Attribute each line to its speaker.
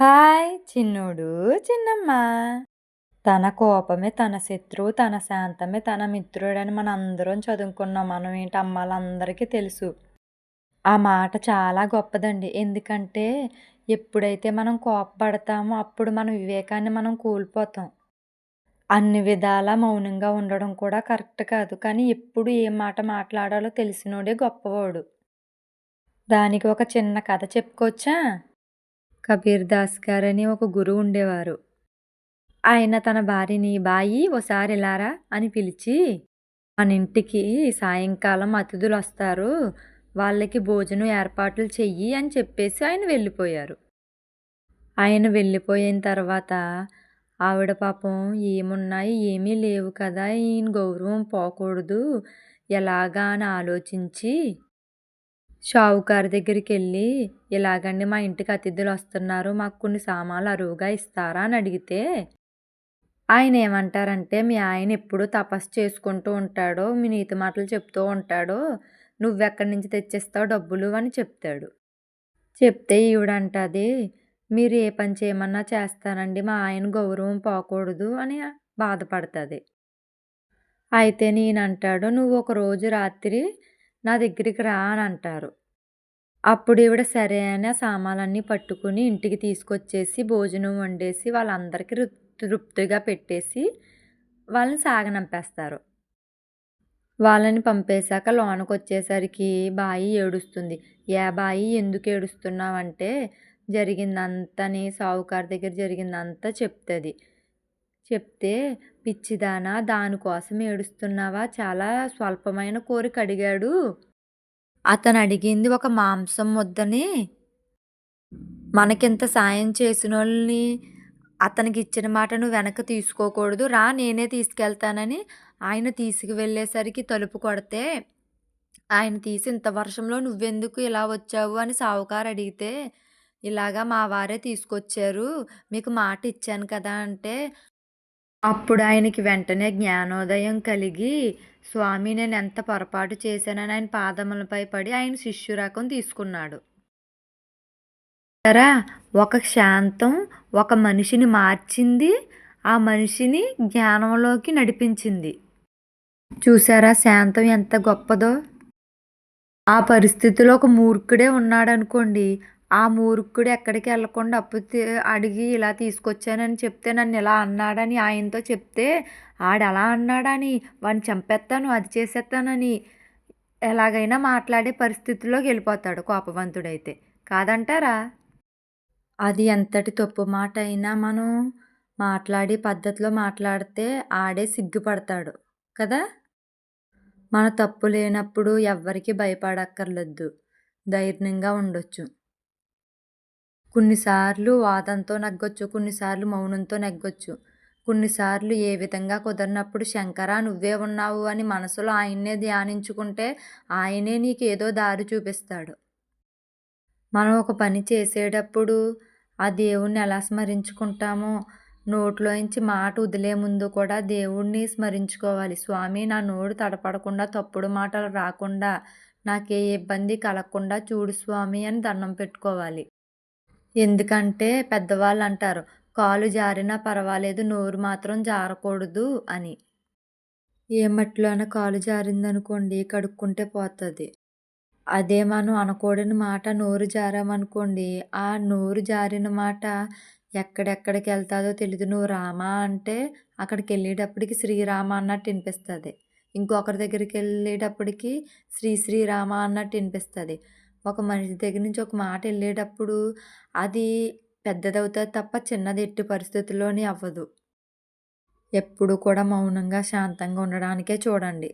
Speaker 1: Hi చిన్నోడు చిన్నమ్మ. తన కోపమే తన శత్రువు తన శాంతమే తన మిత్రుడని మన అందరం చదువుకున్నాం. మనం ఏంటి అమ్మాలందరికీ తెలుసు. ఆ మాట చాలా గొప్పదండి. ఎందుకంటే ఎప్పుడైతే మనం కోపపడతామో అప్పుడు మన వివేకాన్ని మనం కోల్పోతాం. అన్ని విధాలా మౌనంగా ఉండడం కూడా కరెక్ట్ కాదు. కానీ ఎప్పుడు ఏ మాట మాట్లాడాలో తెలిసినోడే గొప్పవాడు. దానికి ఒక చిన్న కథ చెప్పుకోవచ్చా? కబీర్ దాస్ గారని ఒక గురువు ఉండేవారు. ఆయన తన భార్యని బాయి ఓసారి ఇలారా అని పిలిచి మన ఇంటికి సాయంకాలం అతిథులు వస్తారు. వాళ్ళకి భోజనం ఏర్పాట్లు చెయ్యి అని చెప్పేసి ఆయన వెళ్ళిపోయారు. ఆయన వెళ్ళిపోయిన తర్వాత ఆవిడ పాపం ఏమున్నాయి ఏమీ లేవు కదా ఈయన గౌరవం పోకూడదు. ఎలాగా అని ఆలోచించి షావుకారు దగ్గరికి వెళ్ళి ఇలాగండి మా ఇంటికి అతిథులు వస్తున్నారు మాకు కొన్ని సామాన్లు అరువుగా ఇస్తారా? అని అడిగితే ఆయన ఏమంటారంటే మీ ఆయన ఎప్పుడు తపస్సు చేసుకుంటూ ఉంటాడో మీ నీతి మాటలు చెప్తూ ఉంటాడో నువ్వెక్కడి నుంచి తెచ్చిస్తావు డబ్బులు? అని చెప్తాడు. చెప్తే ఈవిడంటది మీరు ఏ పని చేయమన్నా చేస్తానండి మా ఆయన గౌరవం పోకూడదు అని బాధపడుతుంది. అయితే నేనంటాడు నువ్వు ఒక రోజు రాత్రి నా దగ్గరికి రా అని అంటారు. అప్పుడు ఈవిడ సరే అని ఆ సామాన్లన్నీ పట్టుకుని ఇంటికి తీసుకొచ్చేసి భోజనం వండేసి వాళ్ళందరికీ తృప్తిగా పెట్టేసి వాళ్ళని సాగనంపేస్తారు. వాళ్ళని పంపేశాక లోనకు వచ్చేసరికి బాయి ఏడుస్తుంది. ఏ బాయి ఎందుకు ఏడుస్తున్నావంటే జరిగిందంతని సావుకారు దగ్గర జరిగిందంతా చెప్తుంది. చెప్తే పిచ్చిదానా దానికోసం ఏడుస్తున్నావా? చాలా స్వల్పమైన కోరిక అడిగాడు. అతను అడిగింది ఒక మాంసం ముద్దని. మనకింత సాయం చేసిన వాళ్ళని అతనికి ఇచ్చిన మాట నువ్వు వెనక్కి తీసుకోకూడదు. రా నేనే తీసుకెళ్తానని ఆయన తీసుకువెళ్ళేసరికి తలుపు కొడితే ఆయన తీసి ఇంత వర్షంలో నువ్వెందుకు ఇలా వచ్చావు? అని సావుకారు అడిగితే ఇలాగా మా వారే తీసుకొచ్చారు. మీకు మాట ఇచ్చాను కదా అంటే అప్పుడు ఆయనకి వెంటనే జ్ఞానోదయం కలిగి స్వామి నేను ఎంత పొరపాటు చేశానని ఆయన పాదములపై పడి ఆయన శిష్యురకం తీసుకున్నాడు. సరా ఒక శాంతం ఒక మనిషిని మార్చింది ఆ మనిషిని జ్ఞానంలోకి నడిపించింది. చూసారా శాంతం ఎంత గొప్పదో? ఆ పరిస్థితిలో ఒక మూర్ఖుడే ఉన్నాడనుకోండి ఆ మూర్ఖుడు ఎక్కడికి వెళ్ళకుండా అప్పు అడిగి ఇలా తీసుకొచ్చానని చెప్తే నన్ను ఇలా అన్నాడని ఆయనతో చెప్తే ఆడు అలా అన్నాడని వాడిని చంపేస్తాను అది చేసేస్తానని ఎలాగైనా మాట్లాడే పరిస్థితిలోకి వెళ్ళిపోతాడు కోపవంతుడైతే. కాదంటారా? అది ఎంతటి తప్పు మాట అయినా మనం మాట్లాడి పద్ధతిలో మాట్లాడితే ఆడే సిగ్గుపడతాడు కదా? మన తప్పు లేనప్పుడు ఎవ్వరికీ భయపడక్కర్లేదు. ధైర్యంగా ఉండొచ్చు. కొన్నిసార్లు వాదంతో నెగ్గొచ్చు కొన్నిసార్లు మౌనంతో నెగ్గొచ్చు. కొన్నిసార్లు ఏ విధంగా కుదరినప్పుడు శంకర నువ్వే ఉన్నావు అని మనసులో ఆయన్నే ధ్యానించుకుంటే ఆయనే నీకు ఏదో దారి చూపిస్తాడు. మనం ఒక పని చేసేటప్పుడు ఆ దేవుణ్ణి ఎలా స్మరించుకుంటామో నోట్లోంచి మాట వదిలే ముందు కూడా దేవుణ్ణి స్మరించుకోవాలి. స్వామి నా నోరు తడపడకుండా తప్పుడు మాటలు రాకుండా నాకే ఇబ్బంది కలగకుండా చూడు స్వామి అని దండం పెట్టుకోవాలి. ఎందుకంటే పెద్దవాళ్ళు అంటారు కాలు జారినా పర్వాలేదు నోరు మాత్రం జారకూడదు అని. ఏ మట్టిలోన కాలు జారిందనుకోండి కడుక్కుంటే పోతుంది. అదే మనం అనకూడని మాట నోరు జారామనుకోండి ఆ నోరు జారిన మాట ఎక్కడెక్కడికి వెళ్తాదో తెలియదు నువ్వు రామా అంటే అక్కడికి వెళ్ళేటప్పటికి శ్రీరామ అన్నట్టు వినిపిస్తుంది. ఇంకొకరి దగ్గరికి వెళ్ళేటప్పటికి శ్రీ శ్రీరామ అన్నట్టు వినిపిస్తుంది. ఒక మనిషి దగ్గర నుంచి ఒక మాట వెళ్ళేటప్పుడు అది పెద్దదవుతుంది తప్ప చిన్నది ఎట్టి పరిస్థితుల్లోని అవ్వదు. ఎప్పుడు కూడా మౌనంగా శాంతంగా ఉండడానికే చూడండి.